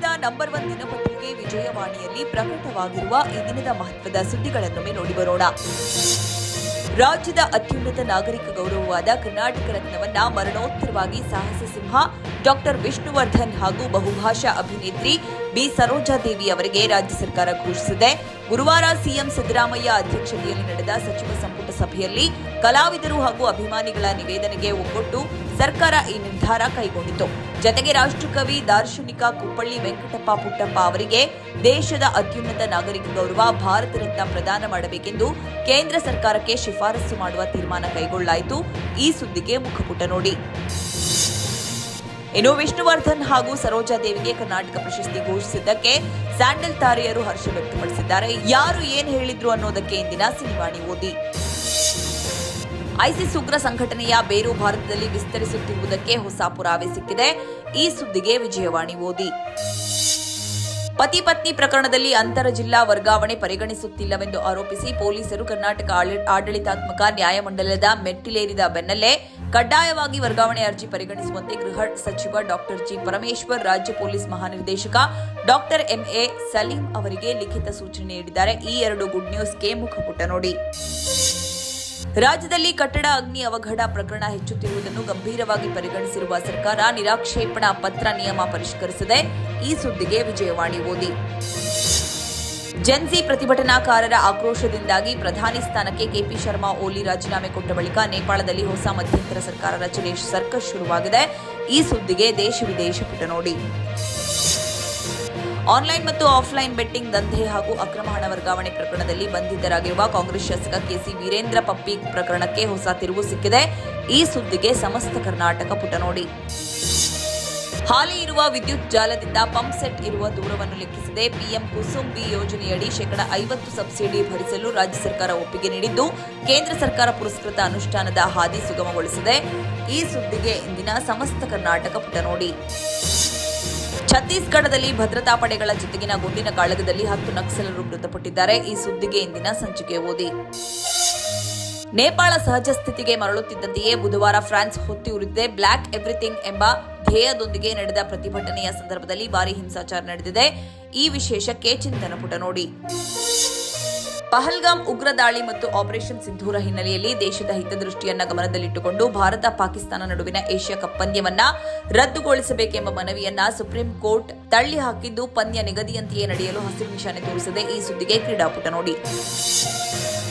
Number one ದಿನಪತ್ರಿಕೆ ವಿಜಯವಾಣಿಯಲ್ಲಿ ಪ್ರಕಟವಾಗಿರುವ ಈ ದಿನದ ಮಹತ್ವದ ಸುದ್ದಿಗಳನ್ನೊಮ್ಮೆ ನೋಡಿ ಬರೋಣ. ರಾಜ್ಯದ ಅತ್ಯುನ್ನತ ನಾಗರಿಕ ಗೌರವವಾದ ಕರ್ನಾಟಕ ರತ್ನವನ್ನ ಮರಣೋತ್ತರವಾಗಿ ಸಾಹಸ ಸಿಂಹ ಡಾಕ್ಟರ್ ವಿಷ್ಣುವರ್ಧನ್ ಹಾಗೂ ಬಹುಭಾಷಾ ಅಭಿನೇತ್ರಿ ಬಿ. ಸರೋಜಾದೇವಿ ಅವರಿಗೆ ರಾಜ್ಯ ಸರ್ಕಾರ ಘೋಷಿಸಿದೆ. ಗುರುವಾರ ಸಿಎಂ ಸಿದ್ದರಾಮಯ್ಯ ಅಧ್ಯಕ್ಷತೆಯಲ್ಲಿ ನಡೆದ ಸಚಿವ ಸಂಪುಟ ಸಭೆಯಲ್ಲಿ ಕಲಾವಿದರು ಹಾಗೂ ಅಭಿಮಾನಿಗಳ ನಿವೇದನೆಗೆ ಒಗ್ಗೊಟ್ಟು ಸರ್ಕಾರ ಈ ನಿರ್ಧಾರ ಕೈಗೊಂಡಿತು. ಜತೆಗೆ ರಾಷ್ಟ್ರಕವಿ ದಾರ್ಶನಿಕ ಕುಪ್ಪಳ್ಳಿ ವೆಂಕಟಪ್ಪ ಪುಟ್ಟಪ್ಪ ಅವರಿಗೆ ದೇಶದ ಅತ್ಯುನ್ನತ ನಾಗರಿಕ ಗೌರವ ಭಾರತ ರತ್ನ ಪ್ರದಾನ ಮಾಡಬೇಕೆಂದು ಕೇಂದ್ರ ಸರ್ಕಾರಕ್ಕೆ ಶಿಫಾರಸು ಮಾಡುವ ತೀರ್ಮಾನ ಕೈಗೊಳ್ಳಲಾಯಿತು ಈ ಸುದ್ದಿಗೆ ಮುಖಪುಟ ನೋಡಿ. ಇನ್ನು ವಿಷ್ಣುವರ್ಧನ್ ಹಾಗೂ ಸರೋಜಾ ದೇವಿಗೆ ಕರ್ನಾಟಕ ಪ್ರಶಸ್ತಿ ಘೋಷಿಸಿದ್ದಕ್ಕೆ ಸ್ಯಾಂಡಲ್ ತಾರೆಯರು ಹರ್ಷ ವ್ಯಕ್ತಪಡಿಸಿದ್ದಾರೆ. ಯಾರು ಏನ್ ಹೇಳಿದ್ರು ಅನ್ನೋದಕ್ಕೆ ಇಂದಿನ ಸಿನಿವಾಣಿ ಓದಿ. ಐಸಿಸ್ ಉಗ್ರ ಸಂಘಟನೆಯ ಬೇರು ಭಾರತದಲ್ಲಿ ವಿಸ್ತರಿಸುತ್ತಿರುವುದಕ್ಕೆ ಹೊಸ ಪುರಾವೆ ಸಿಕ್ಕಿದೆ. ಈ ಸುದ್ದಿಗೆ ವಿಜಯವಾಣಿ ಓದಿ. ಪತಿ ಪತ್ನಿ ಪ್ರಕರಣದಲ್ಲಿ ಅಂತರ ಜಿಲ್ಲಾ ವರ್ಗಾವಣೆ ಪರಿಗಣಿಸುತ್ತಿಲ್ಲವೆಂದು ಆರೋಪಿಸಿ ಪೊಲೀಸರು ಕರ್ನಾಟಕ ಆಡಳಿತಾತ್ಮಕ ನ್ಯಾಯಮಂಡಲದ ಮೆಟ್ಟಿಲೇರಿದ ಬೆನ್ನಲ್ಲೇ ಕಡ್ಡಾಯವಾಗಿ ವರ್ಗಾವಣೆ ಅರ್ಜಿ ಪರಿಗಣಿಸುವಂತೆ ಗೃಹ ಸಚಿವ ಡಾಕ್ಟರ್ ಜಿ ಪರಮೇಶ್ವರ್, ರಾಜ್ಯ ಪೊಲೀಸ್ ಮಹಾನಿರ್ದೇಶಕ ಡಾಕ್ಟರ್ ಎಂಎ ಸಲೀಂ ಅವರಿಗೆ ಲಿಖಿತ ಸೂಚನೆ ನೀಡಿದ್ದಾರೆ. ಈ ಎರಡು ಗುಡ್ ನ್ಯೂಸ್ಗೆ ಮುಖಪುಟ ನೋಡಿ. ರಾಜ್ಯದಲ್ಲಿ ಕಟ್ಟಡ ಅಗ್ನಿ ಅವಘಡ ಪ್ರಕರಣ ಹೆಚ್ಚುತ್ತಿರುವುದನ್ನು ಗಂಭೀರವಾಗಿ ಪರಿಗಣಿಸಿರುವ ಸರ್ಕಾರ ನಿರಾಕ್ಷೇಪಣಾ ಪತ್ರ ನಿಯಮ ಪರಿಷ್ಕರಿಸಿದೆ. ಈ ಸುದ್ದಿಗೆ ವಿಜಯವಾಣಿ ಓದಿ. ಜೆನ್ಸಿ ಪ್ರತಿಭಟನಾಕಾರರ ಆಕ್ರೋಶದಿಂದಾಗಿ ಪ್ರಧಾನಿ ಸ್ಥಾನಕ್ಕೆ ಕೆಪಿ ಶರ್ಮಾ ಓಲಿ ರಾಜೀನಾಮೆ ಕೊಟ್ಟ ಬಳಿಕ ನೇಪಾಳದಲ್ಲಿ ಹೊಸ ಮಧ್ಯಂತರ ಸರ್ಕಾರ ರಚನೆ ಸರ್ಕಸ್ ಶುರುವಾಗಿದೆ. ಈ ಸುದ್ದಿಗೆ ದೇಶ ವಿದೇಶ ಪುಟ ನೋಡಿ. ಆನ್ಲೈನ್ ಮತ್ತು ಆಫ್ಲೈನ್ ಬೆಟ್ಟಿಂಗ್ ದಂಧೆ ಹಾಗೂ ಅಕ್ರಮ ಹಣ ವರ್ಗಾವಣೆ ಪ್ರಕರಣದಲ್ಲಿ ಬಂಧಿತರಾಗಿರುವ ಕಾಂಗ್ರೆಸ್ ಶಾಸಕ ಕೆಸಿ ವೀರೇಂದ್ರ ಪಪ್ಪಿ ಪ್ರಕರಣಕ್ಕೆ ಹೊಸ ತಿರುವು ಸಿಕ್ಕಿದೆ. ಈ ಸುದ್ದಿಗೆ ಸಮಸ್ತ ಕರ್ನಾಟಕ ಪುಟ ನೋಡಿ. ಹಾಲಿ ಇರುವ ವಿದ್ಯುತ್ ಜಾಲದಿಂದ ಪಂಪ್ ಸೆಟ್ ಇರುವ ದೂರವನ್ನು ಲೆಕ್ಕಿಸದೆ ಪಿಎಂ ಕುಸುಮ್ ಬಿ ಯೋಜನೆಯಡಿ ಶೇಕಡ ಐವತ್ತು ಸಬ್ಸಿಡಿ ಭರಿಸಲು ರಾಜ್ಯ ಸರ್ಕಾರ ಒಪ್ಪಿಗೆ ನೀಡಿದ್ದು, ಕೇಂದ್ರ ಸರ್ಕಾರ ಪುರಸ್ಕೃತ ಅನುಷ್ಠಾನದ ಹಾದಿ ಸುಗಮಗೊಳಿಸಿದೆ. ಈ ಸುದ್ದಿಗೆ ಇಂದಿನ ಸಮಸ್ತ ಕರ್ನಾಟಕ ಪುಟ ನೋಡಿ. ಛತ್ತೀಸ್ಗಢದಲ್ಲಿ ಭದ್ರತಾ ಪಡೆಗಳ ಜೊತೆಗಿನ ಗುಂಡಿನ ಕಾಳಗದಲ್ಲಿ ಹತ್ತು ನಕ್ಸಲರು ಮೃತಪಟ್ಟಿದ್ದಾರೆ. ಈ ಸುದ್ದಿಗೆ ಇಂದಿನ ಸಂಚಿಕೆ ಓದಿ. ನೇಪಾಳ ಸಹಜ ಸ್ಥಿತಿಗೆ ಮರಳುತ್ತಿದ್ದಂತೆಯೇ ಬುಧವಾರ ಫ್ರಾನ್ಸ್ ಹೊತ್ತಿ ಉರಿದಿದೆ ಬ್ಲ್ಯಾಕ್ ಎವ್ರಿಥಿಂಗ್ ಎಂಬ ಧ್ಯೇಯದೊಂದಿಗೆ ನಡೆದ ಪ್ರತಿಭಟನೆಯ ಸಂದರ್ಭದಲ್ಲಿ ಭಾರಿ ಹಿಂಸಾಚಾರ ನಡೆದಿದೆ. ಈ ವಿಶೇಷಕ್ಕೆ ಚಿಂತನ ಪುಟ ನೋಡಿ. ಪಹಲ್ಗಾಮ್ ಉಗ್ರ ದಾಳಿ ಮತ್ತು ಆಪರೇಷನ್ ಸಿಂಧೂರ ಹಿನ್ನೆಲೆಯಲ್ಲಿ ದೇಶದ ಹಿತದೃಷ್ಟಿಯನ್ನ ಗಮನದಲ್ಲಿಟ್ಟುಕೊಂಡು ಭಾರತ ಪಾಕಿಸ್ತಾನ ನಡುವಿನ ಏಷ್ಯಾ ಕಪ್ ಪಂದ್ಯವನ್ನ ರದ್ದುಗೊಳಿಸಬೇಕೆಂಬ ಮನವಿಯನ್ನ ಸುಪ್ರೀಂ ಕೋರ್ಟ್ ತಳ್ಳಿ ಹಾಕಿದ್ದು ಪಂದ್ಯ ನಿಗದಿಯಂತೆಯೇ ನಡೆಯಲು ಹಸಿರು ನಿಶಾನೆ ತೋರಿಸದೆ ಈ ಸುದ್ದಿಗೆ ಕ್ರೀಡಾಪುಟ ನೋಡಿ.